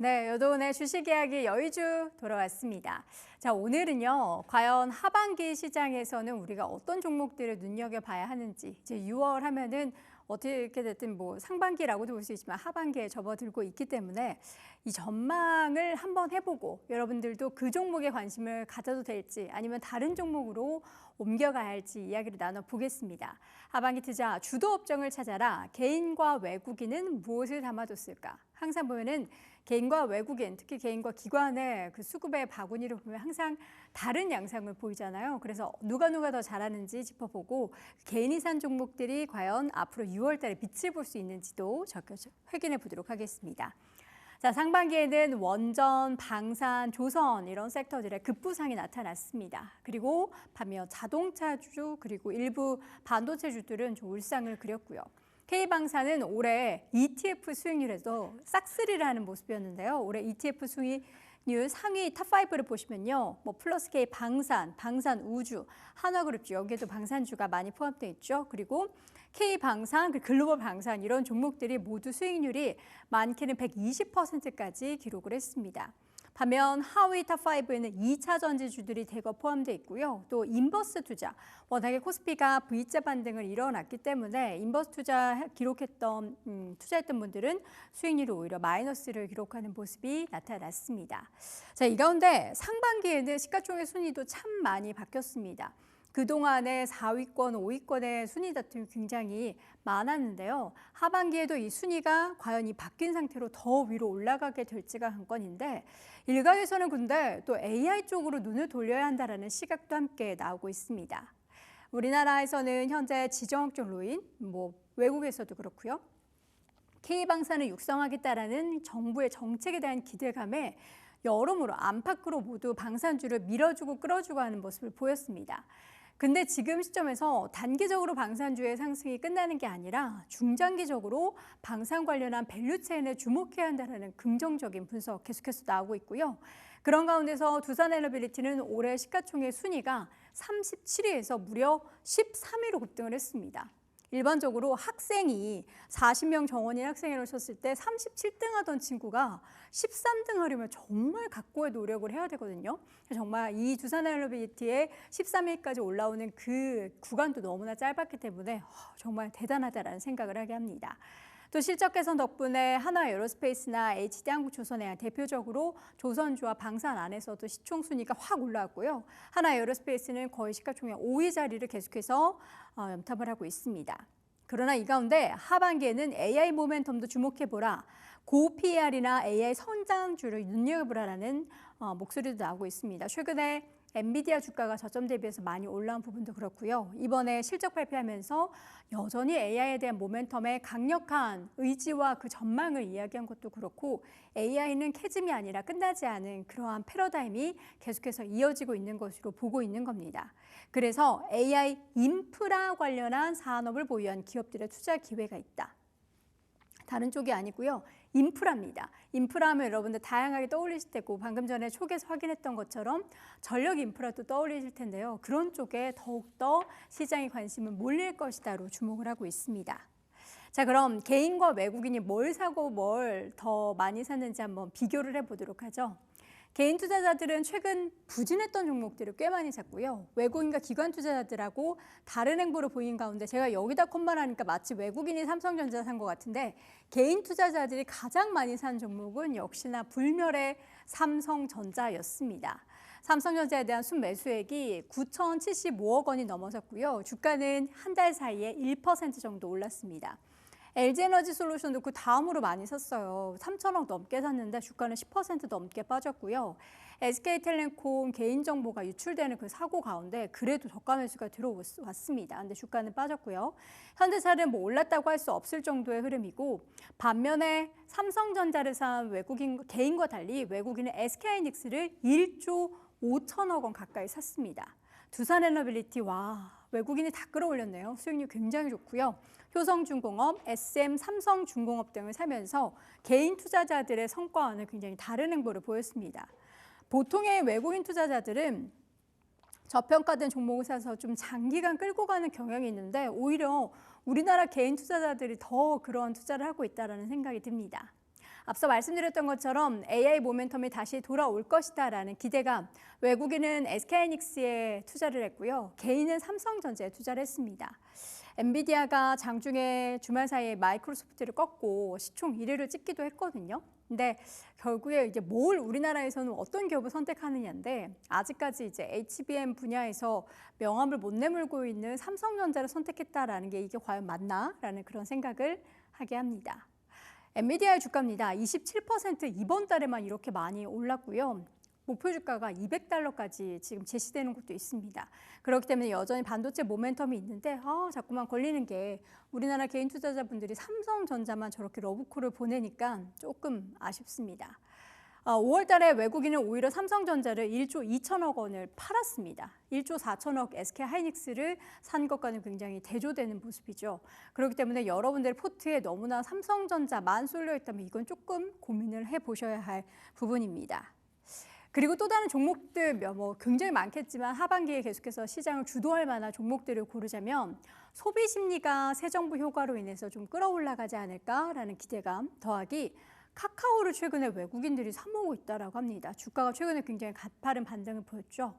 네, 여도은의 주식 이야기 여의주 돌아왔습니다. 자, 오늘은요, 과연 하반기 시장에서는 우리가 어떤 종목들을 눈여겨봐야 하는지, 이제 6월 하면은 어떻게 됐든 뭐 상반기라고도 볼 수 있지만 하반기에 접어들고 있기 때문에 이 전망을 한번 해보고 여러분들도 그 종목에 관심을 가져도 될지 아니면 다른 종목으로 옮겨가야 할지 이야기를 나눠보겠습니다. 하반기 투자 주도 업종을 찾아라. 개인과 외국인은 무엇을 담아뒀을까? 항상 보면은 개인과 외국인, 특히 개인과 기관의 그 수급의 바구니를 보면 항상 다른 양상을 보이잖아요. 그래서 누가 누가 더 잘하는지 짚어보고 개인이 산 종목들이 과연 앞으로 6월 달에 빛을 볼 수 있는지도 확인해 보도록 하겠습니다. 자, 상반기에는 원전, 방산, 조선 이런 섹터들의 급부상이 나타났습니다. 그리고 반면 자동차주 그리고 일부 반도체주들은 좀 울상을 그렸고요. K방사는 올해 ETF 수익률에서 싹쓸이를 하는 모습이었는데요. 올해 ETF 수익 률 상위 탑5를 보시면요. 뭐 플러스 K 방산, 방산 우주, 한화그룹주 여기에도 방산주가 많이 포함되어 있죠. 그리고 K방산, 그 글로벌 방산 이런 종목들이 모두 수익률이 많게는 120%까지 기록을 했습니다. 반면 하위 탑5에는 2차 전지주들이 대거 포함되어 있고요. 또 인버스 투자, 워낙에 코스피가 V자 반등을 일어났기 때문에 인버스 투자 기록했던 음, 투자했던 분들은 수익률이 오히려 마이너스를 기록하는 모습이 나타났습니다. 자, 이 가운데 상반기에는 시가총액 순위도 참 많이 바뀌었습니다. 그동안의 4위권, 5위권의 순위 다툼이 굉장히 많았는데요. 하반기에도 이 순위가 과연 이 바뀐 상태로 더 위로 올라가게 될지가 관건인데 일각에서는 근데 또 AI 쪽으로 눈을 돌려야 한다라는 시각도 함께 나오고 있습니다. 우리나라에서는 현재 지정학적 로인, 뭐 외국에서도 그렇고요. K방산을 육성하겠다라는 정부의 정책에 대한 기대감에 여러모로 안팎으로 모두 방산주를 밀어주고 끌어주고 하는 모습을 보였습니다. 근데 지금 시점에서 단기적으로 방산주의 상승이 끝나는 게 아니라 중장기적으로 방산 관련한 밸류체인에 주목해야 한다는 긍정적인 분석 계속해서 나오고 있고요. 그런 가운데서 두산에너빌리티는 올해 시가총액 순위가 37위에서 무려 13위로 급등을 했습니다. 일반적으로 학생이 40명 정원인 학생회를 쳤을 때 37등 하던 친구가 13등 하려면 정말 각고의 노력을 해야 되거든요. 정말 이 두산 엘러비티의 13위까지 올라오는 그 구간도 너무나 짧았기 때문에 정말 대단하다라는 생각을 하게 합니다. 또 실적 개선 덕분에 하나 에어로스페이스나 HD 한국조선해양 대표적으로 조선주와 방산 안에서도 시총 순위가 확 올라왔고요. 하나 에어로스페이스는 거의 시가총액 5위 자리를 계속해서 어, 염탐을 하고 있습니다. 그러나 이 가운데 하반기에는 AI 모멘텀도 주목해보라. 고 PR이나 AI 성장주를 눈여겨보라라는 어, 목소리도 나오고 있습니다. 최근에 엔비디아 주가가 저점 대비해서 많이 올라온 부분도 그렇고요. 이번에 실적 발표하면서 여전히 AI에 대한 모멘텀의 강력한 의지와 그 전망을 이야기한 것도 그렇고 AI는 캐즘이 아니라 끝나지 않은 그러한 패러다임이 계속해서 이어지고 있는 것으로 보고 있는 겁니다. 그래서 AI 인프라 관련한 산업을 보유한 기업들의 투자 기회가 있다. 다른 쪽이 아니고요. 인프라입니다. 인프라 하면 여러분들 다양하게 떠올리실 테고 방금 전에 초기에서 확인했던 것처럼 전력 인프라도 떠올리실 텐데요. 그런 쪽에 더욱더 시장의 관심을 몰릴 것이다로 주목을 하고 있습니다. 자 그럼 개인과 외국인이 뭘 사고 뭘 더 많이 샀는지 한번 비교를 해보도록 하죠. 개인 투자자들은 최근 부진했던 종목들을 꽤 많이 샀고요. 외국인과 기관 투자자들하고 다른 행보를 보인 가운데 제가 여기다 콤만 하니까 마치 외국인이 삼성전자 산 것 같은데 개인 투자자들이 가장 많이 산 종목은 역시나 불멸의 삼성전자였습니다. 삼성전자에 대한 순매수액이 9,075억 원이 넘어섰고요. 주가는 한 달 사이에 1% 정도 올랐습니다. LG에너지 솔루션도 그 다음으로 많이 샀어요. 3천억 넘게 샀는데 주가는 10% 넘게 빠졌고요. SK텔레콤 개인정보가 유출되는 그 사고 가운데 그래도 저가 매수가 들어왔습니다. 근데 주가는 빠졌고요. 현대차는 뭐 올랐다고 할 수 없을 정도의 흐름이고 반면에 삼성전자를 산 외국인 개인과 달리 외국인은 SK하이닉스를 1조 5천억 원 가까이 샀습니다. 두산에너빌리티 와 외국인이 다 끌어올렸네요. 수익률 굉장히 좋고요. 효성중공업, SM, 삼성중공업 등을 사면서 개인 투자자들의 성과와는 굉장히 다른 행보를 보였습니다. 보통의 외국인 투자자들은 저평가된 종목을 사서 좀 장기간 끌고 가는 경향이 있는데 오히려 우리나라 개인 투자자들이 더 그런 투자를 하고 있다는 생각이 듭니다. 앞서 말씀드렸던 것처럼 AI 모멘텀이 다시 돌아올 것이다라는 기대감. 외국인은 SK하이닉스에 투자를 했고요. 개인은 삼성전자에 투자를 했습니다. 엔비디아가 장중에 주말 사이에 마이크로소프트를 꺾고 시총 1위를 찍기도 했거든요. 근데 결국에 이제 뭘 우리나라에서는 어떤 기업을 선택하느냐인데 아직까지 이제 HBM 분야에서 명함을 못 내밀고 있는 삼성전자를 선택했다라는 게 이게 과연 맞나라는 그런 생각을 하게 합니다. 엔비디아의 주가입니다. 27% 이번 달에만 이렇게 많이 올랐고요. 목표 주가가 200달러까지 지금 제시되는 곳도 있습니다. 그렇기 때문에 여전히 반도체 모멘텀이 있는데 아, 자꾸만 걸리는 게 우리나라 개인 투자자분들이 삼성전자만 저렇게 러브콜을 보내니까 조금 아쉽습니다. 5월 달에 외국인은 오히려 삼성전자를 1조 2천억 원을 팔았습니다. 1조 4천억 SK 하이닉스를 산 것과는 굉장히 대조되는 모습이죠. 그렇기 때문에 여러분들 포트에 너무나 삼성전자만 쏠려 있다면 이건 조금 고민을 해 보셔야 할 부분입니다. 그리고 또 다른 종목들 뭐 굉장히 많겠지만 하반기에 계속해서 시장을 주도할 만한 종목들을 고르자면 소비 심리가 새 정부 효과로 인해서 좀 끌어올라가지 않을까라는 기대감 더하기 카카오를 최근에 외국인들이 사모으고 있다라고 합니다. 주가가 최근에 굉장히 가파른 반등을 보였죠.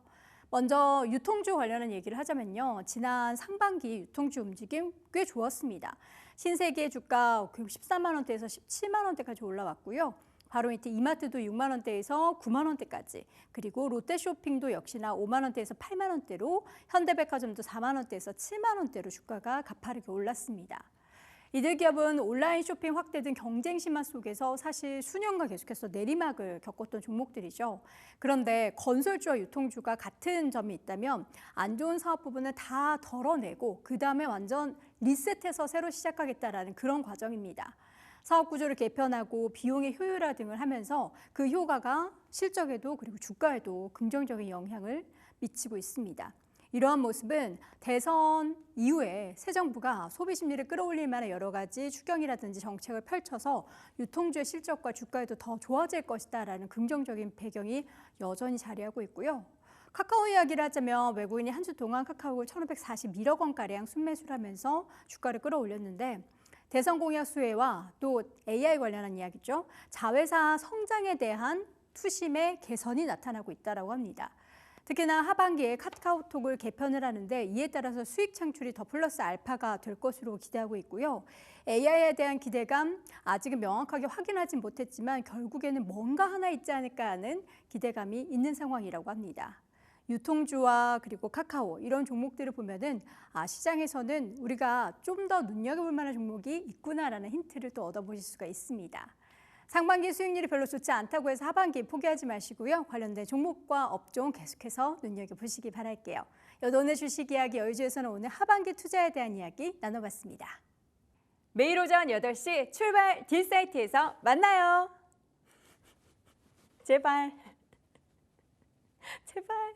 먼저 유통주 관련한 얘기를 하자면요. 지난 상반기 유통주 움직임 꽤 좋았습니다. 신세계 주가 14만 원대에서 17만 원대까지 올라왔고요. 바로 밑에 이마트도 6만 원대에서 9만 원대까지 그리고 롯데쇼핑도 역시나 5만 원대에서 8만 원대로 현대백화점도 4만 원대에서 7만 원대로 주가가 가파르게 올랐습니다. 이들 기업은 온라인 쇼핑 확대 등 경쟁 심화 속에서 사실 수년간 계속해서 내리막을 겪었던 종목들이죠. 그런데 건설주와 유통주가 같은 점이 있다면 안 좋은 사업 부분을 다 덜어내고 그 다음에 완전 리셋해서 새로 시작하겠다라는 그런 과정입니다. 사업 구조를 개편하고 비용의 효율화 등을 하면서 그 효과가 실적에도 그리고 주가에도 긍정적인 영향을 미치고 있습니다. 이러한 모습은 대선 이후에 새 정부가 소비 심리를 끌어올릴 만한 여러 가지 추경이라든지 정책을 펼쳐서 유통주의 실적과 주가에도 더 좋아질 것이다라는 긍정적인 배경이 여전히 자리하고 있고요. 카카오 이야기를 하자면 외국인이 한 주 동안 카카오를 1,541억 원가량 순매수를 하면서 주가를 끌어올렸는데 대선 공약 수혜와 또 AI 관련한 이야기죠. 자회사 성장에 대한 투심의 개선이 나타나고 있다고 합니다. 특히나 하반기에 카카오톡을 개편을 하는데 이에 따라서 수익 창출이 더 플러스 알파가 될 것으로 기대하고 있고요. AI에 대한 기대감 아직은 명확하게 확인하진 못했지만 결국에는 뭔가 하나 있지 않을까 하는 기대감이 있는 상황이라고 합니다. 유통주와 그리고 카카오 이런 종목들을 보면은 아 시장에서는 우리가 좀 더 눈여겨볼 만한 종목이 있구나라는 힌트를 또 얻어보실 수가 있습니다. 상반기 수익률이 별로 좋지 않다고 해서 하반기 포기하지 마시고요. 관련된 종목과 업종 계속해서 눈여겨보시기 바랄게요. 오늘 주식 이야기 여의주에서는 오늘 하반기 투자에 대한 이야기 나눠봤습니다. 매일 오전 8시 출발 딜사이트에서 만나요. 제발. 제발.